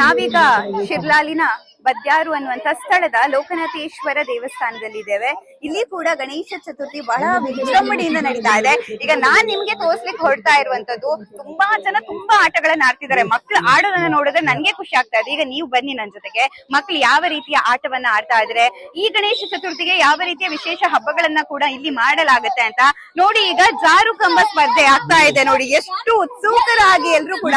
ನಾವೀಗ ಶಿರ್ಲಾಲಿನ ಬದ್ಯಾರು ಅನ್ನುವಂತ ಸ್ಥಳದ ಲೋಕನಾಥೇಶ್ವರ ದೇವಸ್ಥಾನದಲ್ಲಿದ್ದೇವೆ. ಇಲ್ಲಿ ಕೂಡ ಗಣೇಶ ಚತುರ್ಥಿ ಬಹಳ ವಿಜೃಂಭಣೆಯಿಂದ ನಡೀತಾ ಇದೆ. ಈಗ ನಾನ್ ನಿಮ್ಗೆ ತೋರ್ಸ್ಲಿಕ್ಕೆ ಹೊರಡ್ತಾ ಇರುವಂತದ್ದು ತುಂಬಾ ಜನ ತುಂಬಾ ಆಟಗಳನ್ನ ಆಡ್ತಿದ್ದಾರೆ. ಮಕ್ಳು ಆಡೋದನ್ನ ನೋಡಿದ್ರೆ ನನ್ಗೆ ಖುಷಿ ಆಗ್ತಾ ಇದೆ. ಈಗ ನೀವು ಬನ್ನಿ ನನ್ ಜೊತೆಗೆ. ಮಕ್ಳು ಯಾವ ರೀತಿಯ ಆಟವನ್ನ ಆಡ್ತಾ ಇದ್ರೆ, ಈ ಗಣೇಶ ಚತುರ್ಥಿಗೆ ಯಾವ ರೀತಿಯ ವಿಶೇಷ ಹಬ್ಬಗಳನ್ನ ಕೂಡ ಇಲ್ಲಿ ಮಾಡಲಾಗುತ್ತೆ ಅಂತ ನೋಡಿ, ಈಗ ಜಾರು ಕಂಬ ಸ್ಪರ್ಧೆ ಆಗ್ತಾ ಇದೆ ನೋಡಿ. ಎಷ್ಟು ಉತ್ಸುಕರಾಗಿ ಎಲ್ರು ಕೂಡ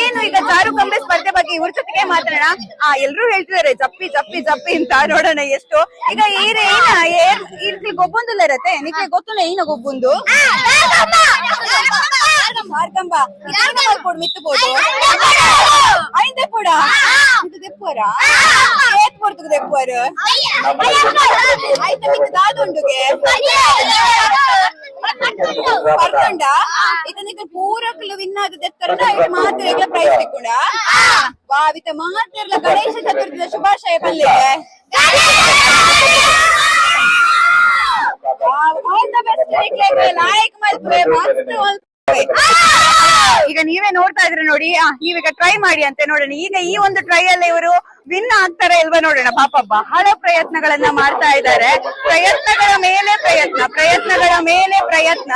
ಏನು ಈಗ ಜಾರು ಕಂಬ ಸ್ಪರ್ಧೆ ಬಗ್ಗೆ ಇವ್ರ ಜೊತೆಗೆ ಮಾತಾಡೋಣ. ಆ, ಎಲ್ರು ಹೇಳ್ತಿದಾರೆ ಜಪ್ಪಿ ಜಪ್ಪಿ ಜಪ್ಪಿ ಅಂತ ನೋಡೋಣ ಎಷ್ಟು. ಈಗ ಏನ ಏ ಏನ್ ಇಲ್ಲಿ ಗೊಬ್ಬೊಂದಿಲ್ಲ ಇರತ್ತೆ? ನಿಮಗೆ ಗೊತ್ತಿಲ್ಲ ಏನ ಗೊಬ್ಬೊಂದು? ಮಿತ್ತು ಮಿತ್ತುಬೋದು ಐಂದೆ ಕೂಡ. ಇದು ದೆಪ್ಪರ ಏತ್ ಕೊಡ್ತದ ದೆಪ್ಪರ ಆಯ್ತು ಮಿತ್ತು ದಾದುಂಡುಗೆ ಪರ್ಕೊಂಡ ಇದನ್ನ ಪೂರಕಲು ವಿನ್ ಆದ ಎತ್ತರನ ಇದು ಮಾತ್ರ ಈಗ ಪ್ರೈಸ್ ತಿಕ್ಕೊಂಡ ಭಾವಿತ ಮಾತ್ರ ಗಣೇಶ ಚತುರ್ಥಿಯ ಶುಭಾಶಯ ಪಲ್ಲೆಗೆ ಆಲ್ ದ ಬೆಸ್ಟ್ ಲಾಯಕ್ ಮಲ್ಪೆ ಮಸ್ತ್ ಮಲ್ಪೆ ಈಗ ನೀವೇ ನೋಡ್ತಾ ಇದ್ರೆ ನೋಡಿ ಈಗ ನೀವೀಗ ಟ್ರೈ ಮಾಡಿ ಅಂತ ನೋಡೋಣ. ಈಗ ಈ ಒಂದು ಟ್ರೈ ಅಲ್ಲಿ ಇವರು ವಿನ್ ಆಗ್ತಾರೆ ಇಲ್ವಾ ನೋಡೋಣ. ಪಾಪ ಬಹಳ ಪ್ರಯತ್ನಗಳನ್ನ ಮಾಡ್ತಾ ಇದ್ದಾರೆ. ಪ್ರಯತ್ನಗಳ ಮೇಲೆ ಪ್ರಯತ್ನ, ಪ್ರಯತ್ನಗಳ ಮೇಲೆ ಪ್ರಯತ್ನ.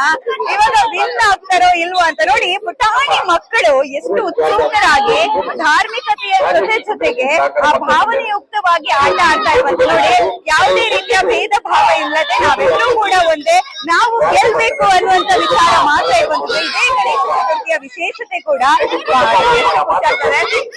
ಇವಾಗ ವಿನ್ ಆಗ್ತಾರೋ ಇಲ್ವಾ ಅಂತ ನೋಡಿ ಪುಟಾಣಿ ಮಕ್ಕಳು ಎಷ್ಟು ಉತ್ಸುಕರಾಗಿ ಧಾರ್ಮಿಕತೆಯ ಜೊತೆ ಜೊತೆಗೆ ಆ ಭಾವನೆಯುಕ್ತವಾಗಿ ಆಟ ಆಡ್ತಾ ಇರುವಂತ ನೋಡಿ. ಯಾವುದೇ ರೀತಿಯ ಭೇದ ಭಾವ ಇಲ್ಲದೆ ನಾವೆಲ್ಲರೂ ಕೂಡ ಒಂದೇ. ನಾವು ಗೆಲ್ಬೇಕು ಅನ್ನುವಂತ ವಿಚಾರ ಮಾತ್ರ ಇರುವಂತದ್ದು. ಇದೇ ಗಣೇಶ ಚತುರ್ಥಿಯ ವಿಶೇಷತೆ ಕೂಡ.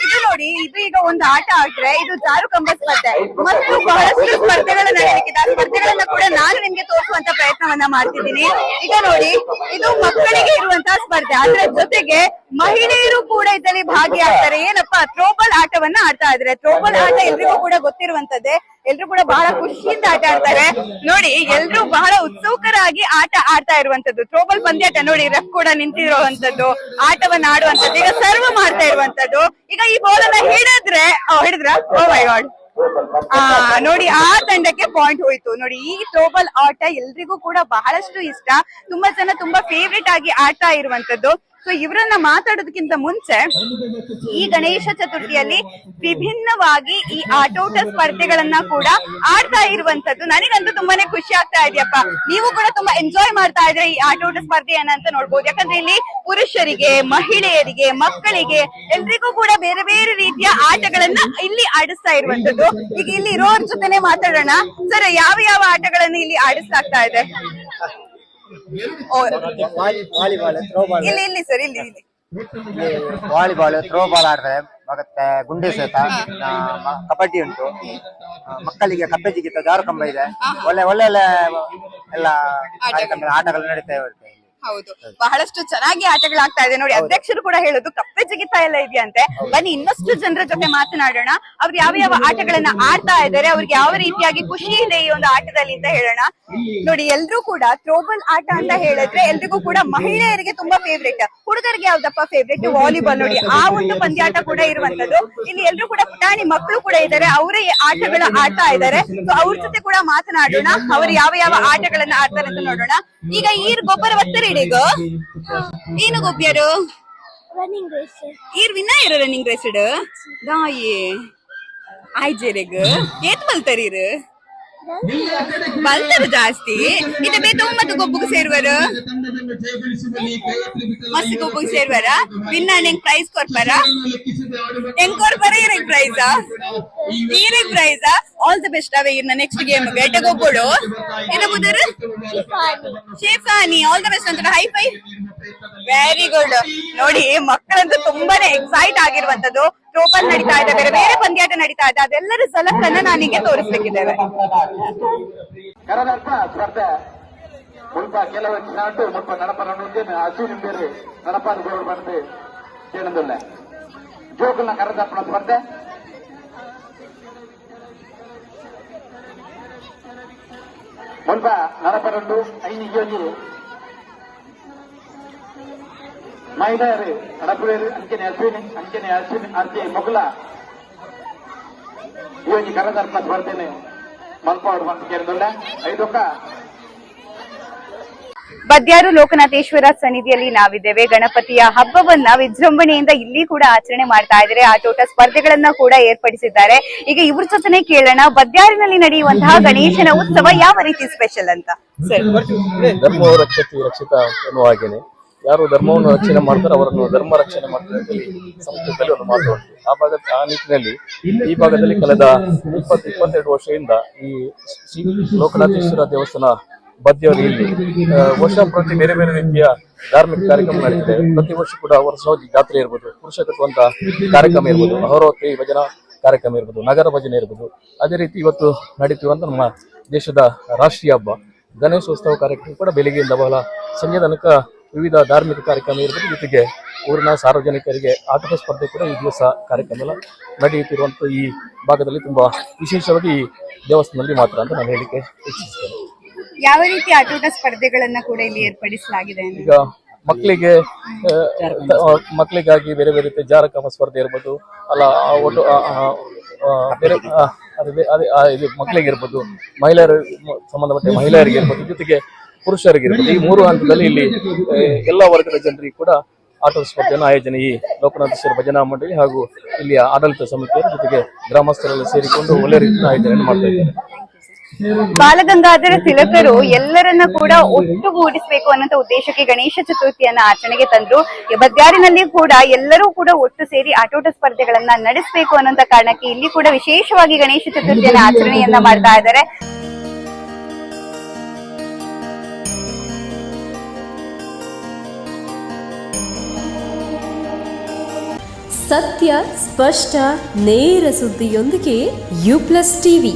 ಇದು ನೋಡಿ. ಇದು ಈಗ ಒಂದು ಆಟ ಆಡ್ರೆ ಇದು ಜಾರು ಕಂಬ ಸ್ಪರ್ಧೆ ಮತ್ತು ಬಹಳಷ್ಟು ಸ್ಪರ್ಧೆಗಳು ನಡೆಯಲಿಕ್ಕಿದೆ. ಸ್ಪರ್ಧೆಗಳನ್ನ ಕೂಡ ನಾನು ನಿಮ್ಗೆ ತೋರಿಸುವಂತ ಪ್ರಯತ್ನವನ್ನ ಮಾಡ್ತಿದ್ದೀನಿ. ಈಗ ನೋಡಿ, ಇದು ಮಕ್ಕಳಿಗೆ ಇರುವಂತಹ ಸ್ಪರ್ಧೆ. ಅದರ ಜೊತೆಗೆ ಮಹಿಳೆಯರು ಕೂಡ ಇದರಲ್ಲಿ ಭಾಗಿಯಾಗ್ತಾರೆ. ಏನಪ್ಪಾ? ಥ್ರೋಬಾಲ್ ಆಟವನ್ನ ಆಡ್ತಾ ಇದ್ರೆ ಥ್ರೋಬಾಲ್ ಆಟ ಎಲ್ರಿಗೂ ಕೂಡ ಗೊತ್ತಿರುವಂತದ್ದೇ. ಎಲ್ರು ಕೂಡ ಬಹಳ ಖುಷಿಯಿಂದ ಆಟ ಆಡ್ತಾರೆ. ನೋಡಿ, ಎಲ್ರು ಬಹಳ ಉತ್ಸುಕರಾಗಿ ಆಟ ಆಡ್ತಾ ಇರುವಂತದ್ದು ಥ್ರೋಬಾಲ್ ಪಂದ್ಯಾಟ ನೋಡಿ ರಫ್ ಕೂಡ ನಿಂತಿರುವಂತದ್ದು ಆಟವನ್ನ ಆಡುವಂತದ್ದು ಈಗ ಸರ್ವ್ ಮಾಡ್ತಾ ಇರುವಂತದ್ದು ಈಗ ಈ ಬಾಲ್ ಅನ್ನ ಹಿಡಿದ್ರೆ ಹಿಡಿದ್ರ? ಓ ಮೈ ಗಾಡ್ ಆ, ನೋಡಿ, ಆ ತಂಡಕ್ಕೆ ಪಾಯಿಂಟ್ ಹೋಯ್ತು. ನೋಡಿ, ಈ ಥ್ರೋಬಾಲ್ ಆಟ ಎಲ್ರಿಗೂ ಕೂಡ ಬಹಳಷ್ಟು ಇಷ್ಟ. ತುಂಬಾ ಜನ ತುಂಬಾ ಫೇವ್ರೇಟ್ ಆಗಿ ಆಡ್ತಾ ಇರುವಂತದ್ದು ಸೊ ಇವರನ್ನ ಮಾತಾಡೋದಕ್ಕಿಂತ ಮುಂಚೆ ಈ ಗಣೇಶ ಚತುರ್ಥಿಯಲ್ಲಿ ವಿಭಿನ್ನವಾಗಿ ಈ ಆಟೋಟ ಸ್ಪರ್ಧೆಗಳನ್ನ ಕೂಡ ಆಡ್ತಾ ಇರುವಂತದ್ದು ನನಗಂತೂ ತುಂಬಾನೇ ಖುಷಿ ಆಗ್ತಾ ಇದೆಯಪ್ಪ. ನೀವು ಕೂಡ ತುಂಬಾ ಎಂಜಾಯ್ ಮಾಡ್ತಾ ಇದ್ರೆ ಈ ಆಟೋಟ ಸ್ಪರ್ಧೆಯನ್ನ ಅಂತ ನೋಡ್ಬೋದು. ಯಾಕಂದ್ರೆ ಇಲ್ಲಿ ಪುರುಷರಿಗೆ, ಮಹಿಳೆಯರಿಗೆ, ಮಕ್ಕಳಿಗೆ ಎಲ್ರಿಗೂ ಕೂಡ ಬೇರೆ ಬೇರೆ ರೀತಿಯ ಆಟಗಳನ್ನ ಇಲ್ಲಿ ಆಡಿಸ್ತಾ ಇರುವಂತದ್ದು ಈಗ ಇಲ್ಲಿ ಇರೋರ್ ಜೊತೆನೆ ಮಾತಾಡೋಣ. ಸರ್, ಯಾವ ಯಾವ ಆಟಗಳನ್ನ ಇಲ್ಲಿ ಆಡಿಸ್ತಾ ಇದೆ? ವಾಲಿಬಾಲ್ ಥ್ರೋಬಾಲ್ ಇಲ್ಲಿ ಇಲ್ಲಿ ಸರ್ ಇಲ್ಲಿ ಇಲ್ಲಿ. ವಾಲಿಬಾಲ್ ಥ್ರೋಬಾಲ್ ಆಡ್ತಾರೆ ಮತ್ತೆ ಗುಂಡೆ ಸೇತ ಆ, ಮ- ಕಬಡ್ಡಿ ಉಂಟು. ಮಕ್ಕಳಿಗೆ ಕಬ್ಬೆ ಜಿಗಿತ ಜಾರು ಕಂಬ ಇದೆ. ಒಳ್ಳೆ ಒಳ್ಳೆ ಒಳ್ಳೆ ಎಲ್ಲ ಕಾರ್ಯಕ್ರಮ ಆಟಗಳು ನಡೀತಾ ಇರುತ್ತೆ. ಹೌದು. ಬಹಳಷ್ಟು ಚೆನ್ನಾಗಿ ಆಟಗಳಾಗ್ತಾ ಇದೆ. ನೋಡಿ ಅಧ್ಯಕ್ಷರು ಕೂಡ ಹೇಳುದು ಕಪ್ಪೆ ಜಿಗಿತಾ ಎಲ್ಲ ಇದೆಯಂತೆ. ಬನ್ನಿ ಇನ್ನಷ್ಟು ಜನರ ಜೊತೆ ಮಾತನಾಡೋಣ. ಅವ್ರು ಯಾವ ಯಾವ ಆಟಗಳನ್ನ ಆಡ್ತಾ ಇದ್ದಾರೆ ಅವ್ರಿಗೆ ಯಾವ ರೀತಿಯಾಗಿ ಖುಷಿ ಇದೆ ಈ ಒಂದು ಆಟದಲ್ಲಿ ಅಂತ ಹೇಳೋಣ. ನೋಡಿ ಎಲ್ರು ಕೂಡ ಥ್ರೋಬಾಲ್ ಆಟ ಅಂತ ಹೇಳಿದ್ರೆ ಎಲ್ರಿಗೂ ಕೂಡ ಮಹಿಳೆಯರಿಗೆ ತುಂಬಾ ಫೇವ್ರೇಟ್ ಹುಡುಗರಿಗೆ ಯಾವ್ದಪ್ಪ ಫೇವ್ರೇಟ್ ವಾಲಿಬಾಲ್ ನೋಡಿ ಆ ಒಂದು ಪಂದ್ಯಾಟ ಕೂಡ ಇರುವಂತದ್ದು ಇಲ್ಲಿ ಎಲ್ರು ಕೂಡ ಪುಟಾಣಿ ಮಕ್ಕಳು ಕೂಡ ಇದ್ದಾರೆ. ಅವರೇ ಆಟಗಳ ಆಡ್ತಾ ಇದ್ದಾರೆ. ಸೊ ಅವ್ರ ಜೊತೆ ಕೂಡ ಮಾತನಾಡೋಣ. ಅವರು ಯಾವ ಯಾವ ಆಟಗಳನ್ನ ಆಡ್ತಾರೆ ಅಂತ ನೋಡೋಣ. ಈಗ ಈ ಗೊಬ್ಬರ ಬರ್ತಾರೆ ಈಗ ಏನು ಗೋಪಿಯರು ರನ್ನಿಂಗ್ ರೇಸ್ ಈರ್ ವಿನ್ನ ಇರೋ ರನ್ನಿಂಗ್ ರೇಸ್ ದಾಯಿ. ಆಯ್ಜೆರೆಗ್ ಏತ್ ಬಲ್ತಾರೀರ್ ಬಲ್ತಾರ. ಜಾಸ್ತಿ. ಇದು ಬೇತ ಮತ್ತು ಗೊಬ್ಬಗೆ ಸೇರುವರು. ಮಸ್ತ್ ಗೊಬ್ಬಗೆ ಸೇರುವರ ವಿನ್ನ ಹೆಂಗ್ ಪ್ರೈಸ್ ಕೊಡ್ಬಾರ ಹೆಂಗ್ ಕೊಡ್ಬಾರ ಇರಕ್ ಪ್ರೈಸ್ ಇರಕ್ ಪ್ರೈಸ್ ಆಲ್ ದಿ ಬೆಸ್ಟ್ ಅವೇ ಇರ್ನ ನೆಕ್ಸ್ಟ್ ಗೇಮ್ ಗೊಬ್ಬಳು ಏನ ಬುದರ್ ಶೇಫಾನಿ ಆಲ್ ದ ಬೆಸ್ಟ್ ಅಂತ ಹೈ ಫೈ ವೆರಿ ಗುಡ್ ನೋಡಿ ಮಕ್ಕಳಂತೂ ತುಂಬಾನೇ ಎಕ್ಸೈಟ್ ಆಗಿರುವಂತದ್ದು ಥ್ರೋಬಾಲ್ ನಡೀತಾ ಇದೆ ಬೇರೆ ಬೇರೆ ಪಂದ್ಯಾಟ ನಡೀತಾ ಇದೆ ಅದೆಲ್ಲರ ಸಲಕ್ಕನ್ನ ನಾನೀಗ ತೋರಿಸ್ಬೇಕಿದ್ದೇವೆ ಮುಲ್ಪ ಕೆಲವು ನಾಟು ಮುಲ್ಪ ನಡಪ నుండి ಹಸು ನಿಂಬೇರು ನಡಪಾದ ಗೋಳು ಬಂದು. ಕೇಳಿದಿಲ್ಲ ಜೋಕುಲ್ನ ಕರದಪ್ಪನ ಸ್ಪರ್ಧೆ. ಮುಲ್ಪ ನಡಪರಂಡು ಐನಿಗೆ ಮಹಿಳೆಯರು ನಡಪುವೇರು ಅಂಕೆನೆ ಅಶ್ವಿನಿ ಅಂಕೆನೆ ಅಶ್ವಿನಿ ಅರ್ಜಿ ಮೊಗಲ ಯೋಗಿ ಕರದರ್ಪ ಸ್ಪರ್ಧೆನೆ. ಮಲ್ಪಾಡು ಬಂದು ಕೇಳಿದಿಲ್ಲ ಐದೊಕ್ಕ ಬದ್ಯಾರು ಲೋಕನಾಥೇಶ್ವರ ಸನ್ನಿಧಿಯಲ್ಲಿ ನಾವಿದ್ದೇವೆ. ಗಣಪತಿಯ ಹಬ್ಬವನ್ನ ವಿಜೃಂಭಣೆಯಿಂದ ಇಲ್ಲಿ ಕೂಡ ಆಚರಣೆ ಮಾಡ್ತಾ ಇದ್ದಾರೆ. ಆಟೋಟ ಸ್ಪರ್ಧೆಗಳನ್ನ ಕೂಡ ಏರ್ಪಡಿಸಿದ್ದಾರೆ. ಈಗ ಇವ್ರ ಜೊತೆ ಕೇಳೋಣ. ಬದ್ಯಾರಿನಲ್ಲಿ ನಡೆಯುವಂತಹ ಗಣೇಶನ ಉತ್ಸವ ಯಾವ ರೀತಿ ಸ್ಪೆಷಲ್ ಅಂತ? ಯಾರು ಧರ್ಮವನ್ನು ರಕ್ಷಣೆ ಮಾಡ್ತಾರೆ ಅವರನ್ನು ಧರ್ಮ ರಕ್ಷಣೆ ಮಾಡ್ತಾರೆ ಸಂಸ್ಕೃತದಲ್ಲಿ ಒಂದು ಮಾತು ಉಂಟು. ಆ ಭಾಗ ಆ ನಿಟ್ಟಿನಲ್ಲಿ ಈ ಭಾಗದಲ್ಲಿ ಕಳೆದ ಇಪ್ಪತ್ತು, ಇಪ್ಪತ್ತೆರಡು ವರ್ಷದಿಂದ ಈ ಲೋಕನಾಥೇಶ್ವರ ದೇವಸ್ಥಾನ ಬದ್ಯವರು ಇಲ್ಲಿ. ವರ್ಷ ಪ್ರತಿ ಬೇರೆ ಬೇರೆ ರೀತಿಯ ಧಾರ್ಮಿಕ ಕಾರ್ಯಕ್ರಮ ನಡೆಯುತ್ತೆ ಪ್ರತಿ ವರ್ಷ ಕೂಡ ವರ್ಷವಾಗಿ ಜಾತ್ರೆ ಇರ್ಬೋದು ಪುರುಷ ಕಟ್ಟುವಂತ ಕಾರ್ಯಕ್ರಮ ಇರ್ಬೋದು, ಅಹೋರಾತ್ರಿ ಭಜನಾ ಕಾರ್ಯಕ್ರಮ ಇರ್ಬೋದು, ನಗರ ಭಜನೆ ಇರ್ಬೋದು. ಅದೇ ರೀತಿ ಇವತ್ತು ನಡೀತಿರುವಂತ ನಮ್ಮ ದೇಶದ ರಾಷ್ಟ್ರೀಯ ಹಬ್ಬ. ಗಣೇಶೋತ್ಸವ ಕಾರ್ಯಕ್ರಮ ಕೂಡ ಬೆಳಿಗ್ಗೆಯಿಂದ ಬಹಳ ಸಂಜೆ ತನಕ ವಿವಿಧ ಧಾರ್ಮಿಕ ಕಾರ್ಯಕ್ರಮ ಇರ್ಬೋದು. ಜೊತೆಗೆ ಊರಿನ ಸಾರ್ವಜನಿಕರಿಗೆ ಆಟದ ಸ್ಪರ್ಧೆ ಕೂಡ ಈ ದಿವಸ ಕಾರ್ಯಕ್ರಮ ಎಲ್ಲ ನಡೆಯುತ್ತಿರುವಂಥ ಈ ಭಾಗದಲ್ಲಿ ತುಂಬಾ ವಿಶೇಷವಾಗಿ ದೇವಸ್ಥಾನದಲ್ಲಿ ಮಾತ್ರ ಅಂತ ನಾನು ಹೇಳಿಕೆ ಇಚ್ಛಿಸ್ತೇನೆ. ಯಾವ ರೀತಿ ಆಟೋಟ ಸ್ಪರ್ಧೆಗಳನ್ನ ಕೂಡ ಇಲ್ಲಿ ಏರ್ಪಡಿಸಲಾಗಿದೆ ಈಗ ಮಕ್ಕಳಿಗೆ ಮಕ್ಕಳಿಗಾಗಿ ಬೇರೆ ಬೇರೆ ರೀತಿಯ ಜಾರಕಮ ಸ್ಪರ್ಧೆ ಇರ್ಬೋದು, ಅಲ್ಲ ಒಟ್ಟು ಬೇರೆ ಅದೇ ಅದೇ ಇದು ಮಕ್ಕಳಿಗೆ ಇರ್ಬೋದು, ಮಹಿಳೆಯರ, ಸಂಬಂಧಪಟ್ಟ ಮಹಿಳೆಯರಿಗೆ ಇರ್ಬೋದು, ಜೊತೆಗೆ ಪುರುಷರಿಗೆ ಇರ್ಬೋದು, ಈ ಮೂರು ಹಂತದಲ್ಲಿ ಇಲ್ಲಿ ಎಲ್ಲ ವರ್ಗದ ಜನರಿಗೆ ಕೂಡ ಆಟೋ ಸ್ಪರ್ಧೆಯನ್ನು ಆಯೋಜನೆ ಈ ಲೋಕನಾಥೇಶ್ವರ ಭಜನಾ ಮಂಡಳಿ ಹಾಗೂ ಇಲ್ಲಿಯ ಆಡಳಿತ ಸಮಿತಿಯ ಜೊತೆಗೆ ಗ್ರಾಮಸ್ಥರೆಲ್ಲ ಸೇರಿಕೊಂಡು ಒಳ್ಳೆ ರೀತಿಯ ಆಯೋಜನೆಯನ್ನು ಮಾಡ್ತಾ ಇದ್ದಾರೆ. ಬಾಲಗಂಗಾಧರ ತಿಲಕರು ಎಲ್ಲರನ್ನ ಕೂಡ ಒಟ್ಟುಗೂಡಿಸಬೇಕು ಅನ್ನೋ ಉದ್ದೇಶಕ್ಕೆ ಗಣೇಶ ಚತುರ್ಥಿಯನ್ನ ಆಚರಣೆಗೆ ತಂದ್ರು. ಬದ್ಯಾರಿನಲ್ಲಿ ಕೂಡ ಎಲ್ಲರೂ ಕೂಡ ಒಟ್ಟು ಸೇರಿ ಆಟೋಟ ಸ್ಪರ್ಧೆಗಳನ್ನ ನಡೆಸಬೇಕು ಅನ್ನೋಂತ ಕಾರಣಕ್ಕೆ ಇಲ್ಲಿ ಕೂಡ ವಿಶೇಷವಾಗಿ ಗಣೇಶ ಚತುರ್ಥಿಯನ್ನ ಆಚರಣೆಯನ್ನ ಮಾಡ್ತಾ ಇದ್ದಾರೆ. ಸತ್ಯ, ಸ್ಪಷ್ಟ, ನೇರ ಸುದ್ದಿಯೊಂದಿಗೆ ಯು ಪ್ಲಸ್ ಟಿವಿ.